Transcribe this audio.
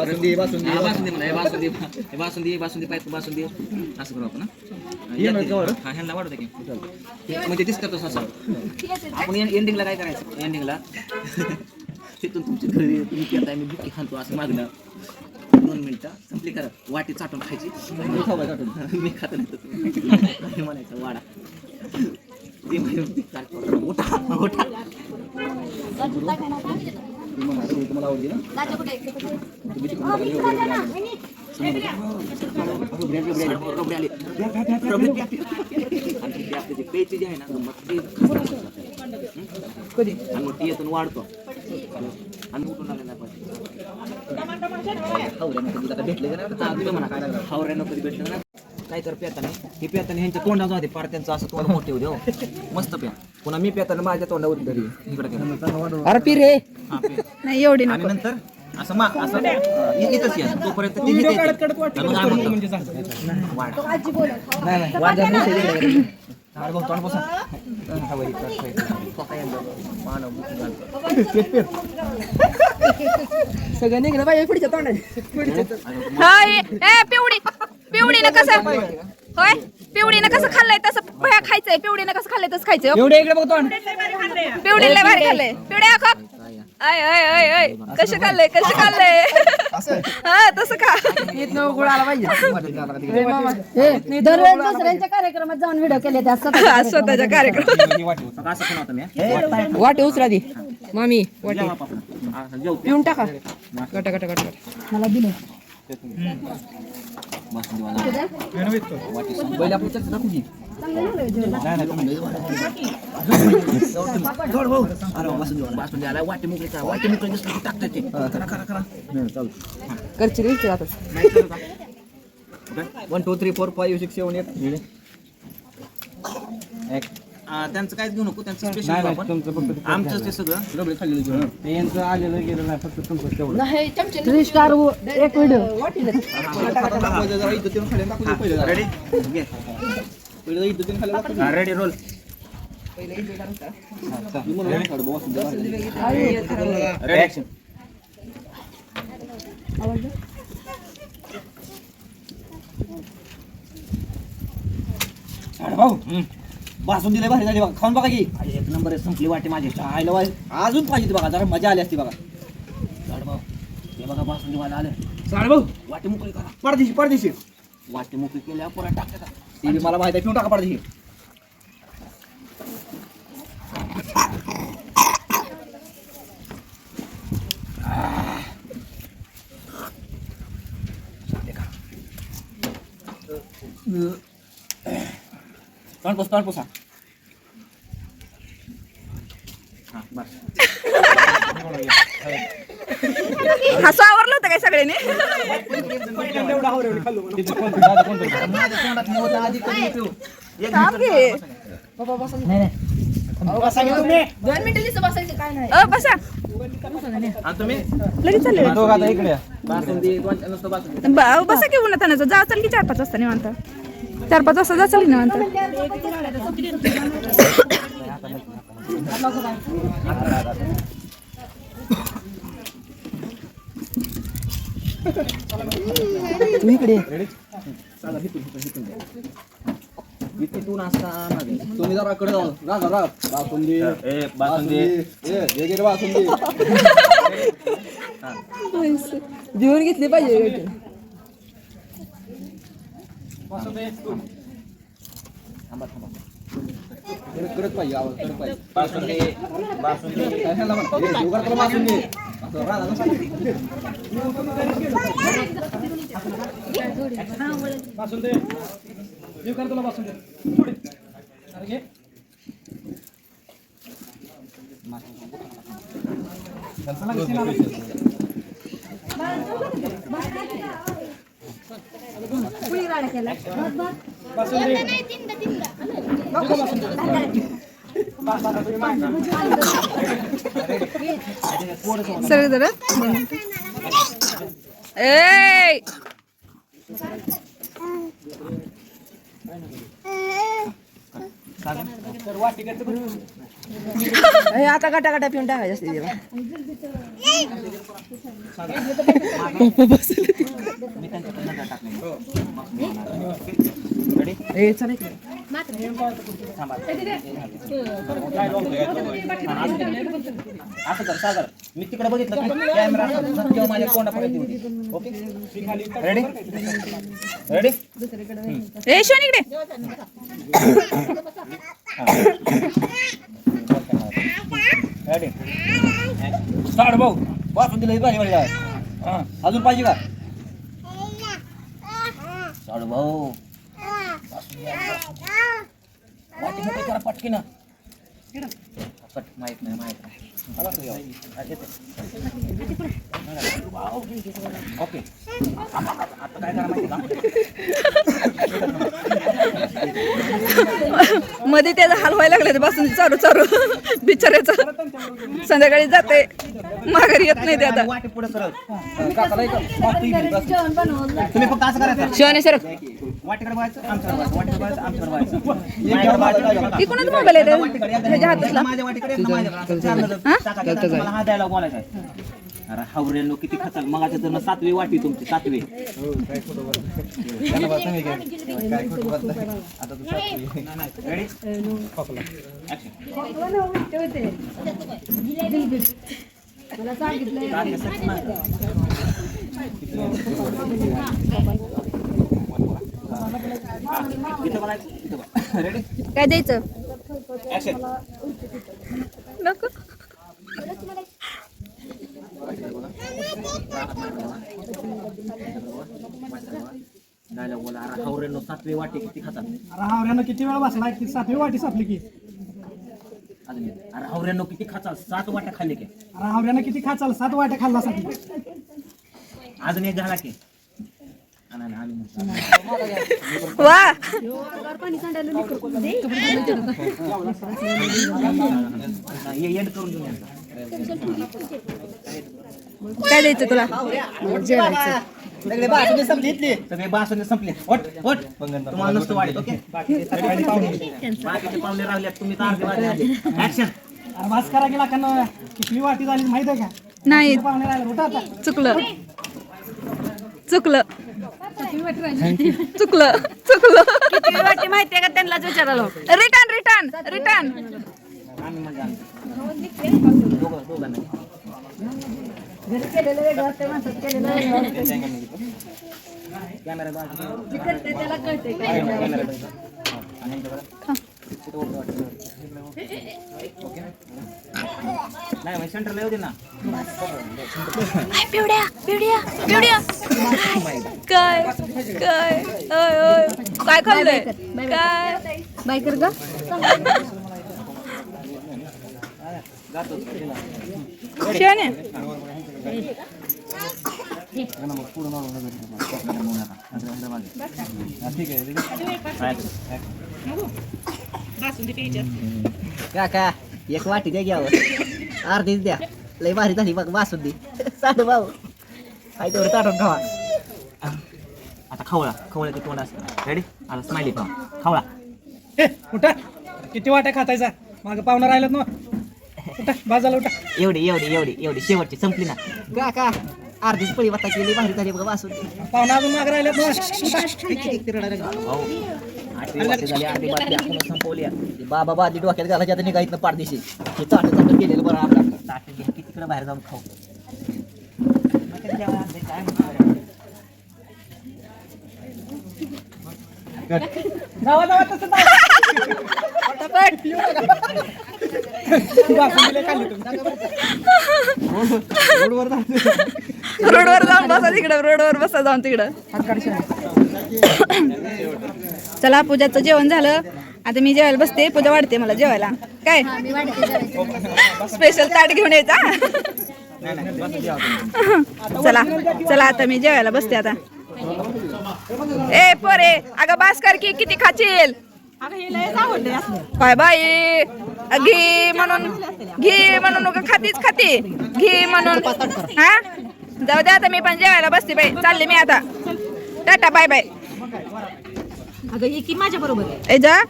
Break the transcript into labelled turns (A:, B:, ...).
A: बासुंदी बासुंदी.
B: हा, बासुंदी म्हणा हे बासुंदी हे बासुंदी बासुंदी पाहिजे बासुंदी. असं करू आपण हा.
A: ये ना, जवळ.
B: हा ह्यांना वाढवते की. म्हणजे दिसतं तसं असं आपण एंडिंगला काय करायचं? एंडिंगला तिथून तुमची घरी तुम्ही पेताय मी बुकी खातो असं मागणं. दोन मिनिटं संपली करा वाटी चाटून खायची.
A: मी खाऊ का चाटून?
B: मी खात नाही. आणि म्हणायचं वाडा. ते म्हणजे. उठा उठा
A: ती म्हणणार, "हो, तुम्हाला आवडली ना? लागलं."
B: पेचे जे आहे ना मग ते
C: कधी
B: आणि मग ती येतून वाढतो आणि उठून आलेला पाहिजे
A: मग आता भेटले?
B: हा, लागलं हावऱ्यानं कधी भेटलं ना काय तर पेताने. हे पेताने ह्यांच्या तोंडावर जाते पार त्यांचं असं तोंड मोठे होते हो. मस्त प्या. पुन्हा मी पेताना माझ्या तोंडावर धरी इकडे
C: अरे पी रे.
B: हा
C: नाही एवढी
B: आणि नंतर असं मा असं इ- इथंच या. तोपर्यंत ते इथे येते. आणि मग काय म्हणतो? वाढ.
A: नाही, नाही, वाजत नाही, शेजारी गेलं.
B: झाड बघ, तोंड बसा. हा, वरी, कर, कर. स्वतः यांना मानव बुकी घालतो.
C: सगळं निघलं पाहिजे पुढच्या तोंडाने पुढच्या
D: होय. ए पिवडी पिवडीनं कसं होय? पिवडीनं कसं खाल्लंय? तसं भया खायचंय. पिवडीनं कसं खाल्लंय तसं खायचंय
C: एवढे इकडे बघ तोंड
D: पिवडीला भारी खाल्लंय. पिवड्या खा आय आय आय आय. कसं खाल्लंय? कसं खाल्लंय? हा तसं खा.
C: इथनं गुळ आला पाहिजे.
E: दरवेळेस दुसऱ्यांच्या कार्यक्रमात जाऊन व्हिडिओ केले त्या
D: हा, स्वतःच्या कार्यक्रम.
B: हा.
C: वाटे उचला दी. मामी वाटे.
B: हा.
C: पिऊन टाका. गट गट गट गट.
E: मला दिलं.
B: आला मोकळी करा मोकळी की करा करा करा
C: करची रे आता
A: one two three four five six seven eight एक
B: आ, त्यांचं काहीच घेऊ नको त्यांचं स्पेशल आमचं ते सगळं.
A: रबडी खाल्लेली होती, हं.
E: थ्री स्टार एक व्हिडिओ
A: पहिले जरा इथं तिथून खाली दाखवू दे पहिले जरा.
B: रेडी
A: पहिले जरा इथं तिथून खाली दाखवू दे.
B: रेडी रोल
A: मी.
B: रेडी ऍक्शन
A: भाऊ. बासुंदी लय भारी झाली बघा. खाऊन बघा की.
B: एक नंबर आहे संपली वाटी माझी.
A: आयला वाय अजून पाहिजे ती बघा जरा मजा आली असती बघा.
B: भाऊ हे बघा बासुंदी वाला आलं.
A: साड भाऊ.
B: वाटी मोकळी करा.
A: पडदिशी पडदिशी.
B: वाटी मोकळी केल्या पुरा टाकता
A: ती बी मला माहिती आहे पिऊन टाका पडदिशी.
B: तोंड पोस तोंड पोसा हा बस
D: हसू आवरलं होतं काय सगळ्यांनी?
E: दोन मिनिटं बसायचं काय नाही
D: अ बसा. लगेच चालले बा- बसा की उन्हात जा चाल की चार पाच वाजता निवांत. चार पाच वाजता जा चल निवांत.
C: तू इकडे ये.
B: तिथून असता
A: तुम्ही जरा कडे जाऊ राग राग बासुंदी.
B: ए
A: बासुंदी. ए हे रे बासुंदी.
C: जेवण घेतली पाहिजे
B: थांबा थांबा.
A: कडक पाहिजे आवाज कडक पाहिजे
B: बासुंदी बासुंदी
A: काय ह्याला म्हणा? ए, उगाच त्याला बासुंदी असं राग आला ना.
D: सगळे जरा ए
C: हे आता गाटा गाटा पिऊन टाकायचं असते जेव्हा
B: मी त्यांच्याकडे नजर टाकले रेडी
C: हे चला इकडे.
B: थांबा असं कर सागर मी तिकडे बघितलं कॅमेरा माझ्या तोंडापर्यंत होती ओके रेडी रेडी
D: इकडे
B: रेडी स्टार्ट भाऊ वाचून दिलं पाहिजे हा अजून पाहिजे का स्टार्ट भाऊ वाटी मोठी करा पटकी ना. पट माहीत नाही माहीत नाही. ओके. आता काय करा माहिती का?
D: मध्ये त्याचा हाल व्हायला लागले बसून. चारू चारू बिचारायचं संध्याकाळी जाते. माघारी येत नाही ते आता.
B: पुढे सरळ काकाला एक तुम्ही फक्त असं करायचं
C: सर.
B: आमच्याकडे आमच्याकडे माझ्याकडे
D: मोबाईल आहे
B: एकदा
D: ह्याच्या हातातला.
B: माझ्या माझ्याकडे. असं हा? बोलायचा आहे. अरे हावऱ्यांनो किती खचाल मगाच्या जण सातवी वाटी तुमची सातवी रेडी रेडी
D: काय द्यायचं? नको.
B: डायलॉग बोला. अरे हावऱ्यांनो सातवी वाटी किती खातात?
F: राहावऱ्यानं किती वेळा बसला की सातवी वाटी सापली की?
B: अजून. अरे हावऱ्यांनो किती खातात सात वाट्या खाल्ले की.
F: राहावऱ्यानं किती खाचाल? सात वाट्या खाल्लासाठी
B: अजून एक झाला की. आणि- आणि- आणि.
D: वा.
B: हे एंड करून घेऊन.
D: काय द्यायचं तुला?
B: सगळे बासुंदी संपले ओट ओट तुम्हाला नसतं वाढत ओके? बाकीचे पाहुणे राहिल्यात तुम्ही तर अर्धे वाजले. आले ऍक्शन
F: वास करा गेला का कितवी वाटी झाली माहीत आहे का?
D: नाही.
F: पाहुणे राहिले. उठा आता.
D: चुकलं. चुकलं. चुकलं. चुकलं.
E: वाटी माहितीये का? त्यांनाच विचारायला
D: रिटर्न रिटर्न रिटर्न.
B: दोघं दोघं नाही सेंटरला येऊ दे ना.
D: पिवड्या पिवड्या पिवड्या. काय काय ओय ओय. काय खाल्लंय? काय?
E: बायकर का
G: काका एक वाटी द्या घ्यावं अर्धीच द्या. लय भारी झाली बघ बासुंदी. साधू भाऊ. काय तेवढं ताटून खावा.
B: आता खवळा खवळ्याचं तोंड असतं. रेडी आता स्माइली का खवळा.
F: ए उठा किती वाट्या खातायचा मागं पाहुणा राहिलात ना. उठा बाजाला उठा.
B: एवढी एवढी एवढी एवढी. शेवटची संपली ना.
G: काका अर्धीच पळी वाटा केली भारी झाली बघ बासुंदी
F: पाहुणा अजून मागं राहिलात ना
B: भाऊ आठवी वाटी झाली आठवी वाटी आपण संपवली
G: ते बाबा बादी डोक्यात घालायच्या आता निघा इथनं पारदेशी. हे चाट चाट केलेलं बरं आपलं.
B: ताट घे की तिकडे बाहेर जाऊन खाऊ.
F: जावा जावा तसं
D: रोडवर जाऊन बसा तिकडं रोडवर बसा जाऊन तिकडं. चला पूजाचं जेवण झालं. आता मी जेवायला बसते पूजा वाढते मला जेवायला. काय? स्पेशल ताट घेऊन यायचा? चला चला आता मी जेवायला बसते आता. ए पोरे अगं बास कर की किती खाशील? काय बाई? घी म्हणून घी म्हणून खातीच खाती. घी म्हणून हा? जाऊ दे आता मी पण जेवायला बसते बाई. चालले मी आता. Tata bye bye.
E: अगं ही की माझ्या बरोबर
D: जा.